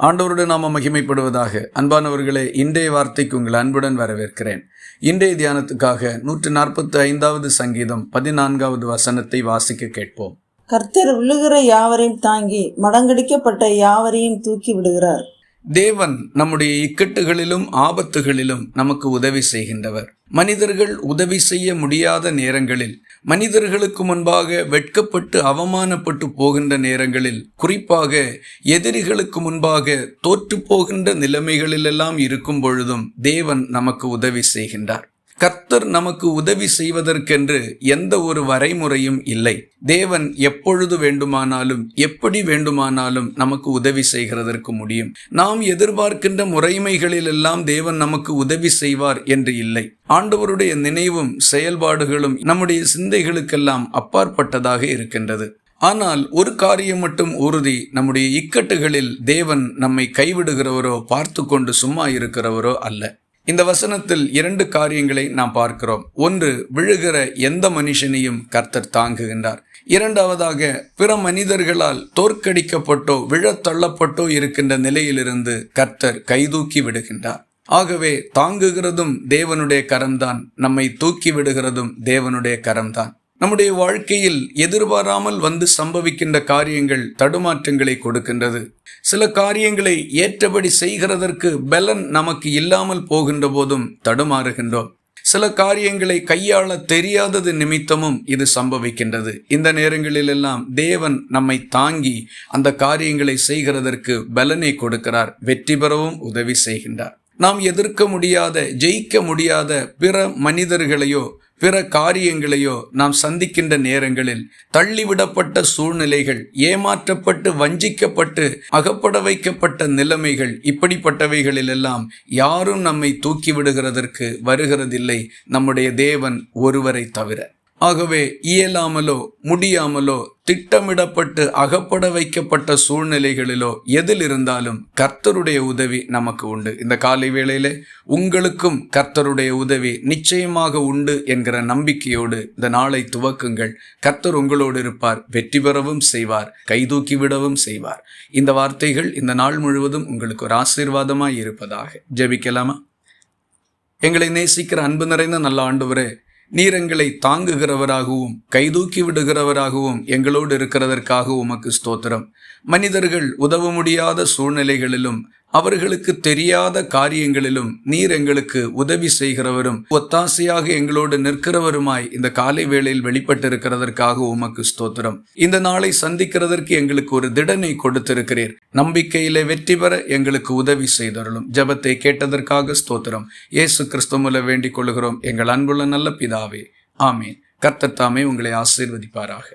ஆண்டவருடன் நாம மகிமைப்படுவதாக. அன்பானவர்களே இன்றைய வார்த்தைக்கு உங்கள் அன்புடன் வரவேற்கிறேன். இன்றைய தியானத்துக்காக நூற்று நாற்பத்தி ஐந்தாவது சங்கீதம் பதினான்காவது வசனத்தை வாசிக்க கேட்போம். கர்த்தர் விழுகிற யாவரையும் தாங்கி மடங்கடிக்கப்பட்ட யாவரையும் தூக்கி விடுகிறார். தேவன் நம்முடைய இக்கட்டுகளிலும் ஆபத்துகளிலும் நமக்கு உதவி செய்கின்றவர். மனிதர்கள் உதவி செய்ய முடியாத நேரங்களில் மனிதர்களுக்கு முன்பாக வெட்கப்பட்டு அவமானப்பட்டு போகின்ற நேரங்களில் குறிப்பாக எதிரிகளுக்கு முன்பாக தோற்று போகின்ற நிலைமைகளிலெல்லாம் இருக்கும் பொழுதும் தேவன் நமக்கு உதவி செய்கின்றார். கர்த்தர் நமக்கு உதவி செய்வதற்கென்று எந்த ஒரு வரைமுறையும் இல்லை. தேவன் எப்பொழுது வேண்டுமானாலும் எப்படி வேண்டுமானாலும் நமக்கு உதவி செய்கிறதற்கு முடியும். நாம் எதிர்பார்க்கின்ற முறைமைகளிலெல்லாம் தேவன் நமக்கு உதவி செய்வார் என்று இல்லை. ஆண்டவருடைய நினைவும் செயல்பாடுகளும் நம்முடைய சிந்தைகளுக்கெல்லாம் அப்பாற்பட்டதாக இருக்கின்றது. ஆனால் ஒரு காரியம் மட்டும் உறுதி நம்முடைய இக்கட்டுகளில் தேவன் நம்மை கைவிடுகிறவரோ பார்த்து கொண்டு சும்மா இருக்கிறவரோ அல்ல. இந்த வசனத்தில் இரண்டு காரியங்களை நாம் பார்க்கிறோம். ஒன்று விழுகிற எந்த மனுஷனையும் கர்த்தர் தாங்குகின்றார். இரண்டாவதாக பிற மனிதர்களால் தோற்கடிக்கப்பட்டோ விழத் தள்ளப்பட்டோ இருக்கின்ற நிலையிலிருந்து கர்த்தர் கைதூக்கி விடுகின்றார். ஆகவே தாங்குகிறதும் தேவனுடைய கரம்தான் நம்மை தூக்கி விடுகிறதும் தேவனுடைய கரம்தான். நம்முடைய வாழ்க்கையில் எதிர்பாராமல் வந்து சம்பவிக்கின்ற காரியங்கள் தடுமாற்றங்களை கொடுக்கின்றது. சில காரியங்களை ஏற்றபடி செய்கிறதற்கு பலன் நமக்கு இல்லாமல் போகின்ற போதும் தடுமாறுகின்றோம். சில காரியங்களை கையாள தெரியாதது நிமித்தமும் இது சம்பவிக்கின்றது. இந்த நேரங்களிலெல்லாம் தேவன் நம்மை தாங்கி அந்த காரியங்களை செய்கிறதற்கு பலனை கொடுக்கிறார். வெற்றி பெறவும் உதவி செய்கின்றார். நாம் எதிர்க்க முடியாத ஜெயிக்க முடியாத பிற மனிதர்களையோ பிற காரியங்களையோ நாம் சந்திக்கின்ற நேரங்களில் தள்ளிவிடப்பட்ட சூழ்நிலைகள் ஏமாற்றப்பட்டு வஞ்சிக்கப்பட்டு அகப்பட வைக்கப்பட்ட நிலைமைகள் இப்படிப்பட்டவைகளிலெல்லாம் யாரும் நம்மை தூக்கி விடுகிறதற்கு வருகிறதில்லை. நம்முடைய தேவன் ஒருவரை தவிர. ஆகவே இயலாமலோ முடியாமலோ திட்டமிடப்பட்டு அகப்பட வைக்கப்பட்ட சூழ்நிலைகளிலோ எதில் இருந்தாலும் கர்த்தருடைய உதவி நமக்கு உண்டு. இந்த காலை வேளையிலே உங்களுக்கும் கர்த்தருடைய உதவி நிச்சயமாக உண்டு என்கிற நம்பிக்கையோடு இந்த நாளை துவக்குங்கள். கர்த்தர் உங்களோடு இருப்பார் வெற்றி பெறவும் செய்வார் கைதூக்கி விடவும் செய்வார். இந்த வார்த்தைகள் இந்த நாள் முழுவதும் உங்களுக்கு ஒரு ஆசீர்வாதமாய் இருப்பதாக. ஜெபிக்கலாமா? எங்களை நேசிக்கிற அன்பு நிறைந்த நல்ல ஆண்டு நீர் எங்களை தாங்குகிறவராகவும் கைதூக்கி விடுகிறவராகவும் எங்களோடு இருக்கிறதற்காக உமக்கு ஸ்தோத்திரம். மனிதர்கள் உதவ முடியாத சூழ்நிலைகளிலும் அவர்களுக்கு தெரியாத காரியங்களிலும் நீர் எங்களுக்கு உதவி செய்கிறவரும் ஒத்தாசையாக எங்களோடு நிற்கிறவருமாய் இந்த காலை வேளையில் வெளிப்பட்டிருக்கிறதற்காக உமக்கு ஸ்தோத்திரம். இந்த நாளை சந்திக்கிறதற்கு எங்களுக்கு ஒரு திடனை கொடுத்திருக்கிறீர். நம்பிக்கையிலே வெற்றி பெற எங்களுக்கு உதவி செய்தருளும். ஜபத்தை கேட்டதற்காக ஸ்தோத்திரம். இயேசு கிறிஸ்துமுல வேண்டிக் கொள்கிறோம். எங்கள் அன்புள்ள நல்ல பிதாவே. ஆமீன். கர்த்தத்தாமே உங்களை ஆசீர்வதிப்பாராக.